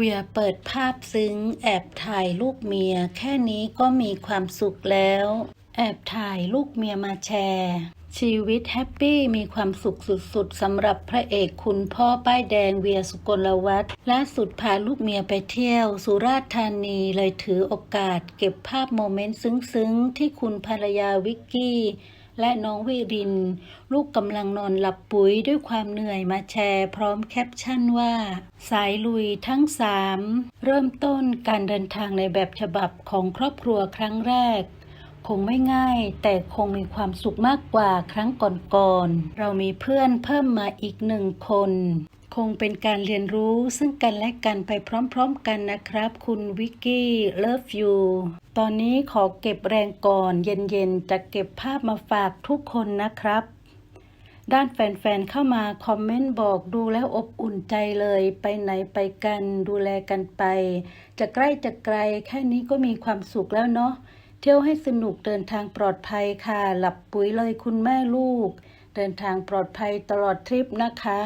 เวียเปิดภาพซึ้ง แอบถ่ายลูกเมีย แค่นี้ก็มีความสุขแล้ว แอบถ่ายลูกเมียมาแชร์ ชีวิตแฮปปี้มีความสุขสุดๆสำหรับพระเอกคุณพ่อป้ายแดงเวียสุกลวัฒน์ล่าสุดพาลูกเมียไปเที่ยว สุราษฎร์ธานีเลยถือโอกาส เก็บภาพโมเมนต์ซึ้งๆ ที่คุณภรรยาวิกกี้ และน้องวิริน ลูกกำลังนอนหลับปุ๋ยด้วยความเหนื่อยมาแชร์พร้อมแคปชั่นว่า สายลุยทั้งสามเริ่มต้นการเดินทางในแบบฉบับของครอบครัวครั้งแรกคงไม่ง่าย แต่คงมีความสุขมากกว่าครั้งก่อนๆ เรามีเพื่อนเพิ่มมาอีกหนึ่งคน งเป็นการเรียนรู้ซึ่งกันและกันไปพร้อมๆกันนะครับ คุณวิกกี้เลิฟยูตอนนี้ขอเก็บแรงก่อนเย็นๆ จะเก็บภาพมาฝากทุกคนนะครับ ด้านแฟนๆ เข้ามาคอมเมนต์บอกดูแล้วอบอุ่นใจเลยไปไหนไปกันดูแลกันไป จะใกล้จะไกลแค่นี้ก็มีความสุขแล้วเนาะเที่ยวให้สนุกเดินทางปลอดภัยค่ะ หลับปุ๋ยเลยคุณแม่ลูก เดินทางปลอดภัยตลอดทริปนะคะ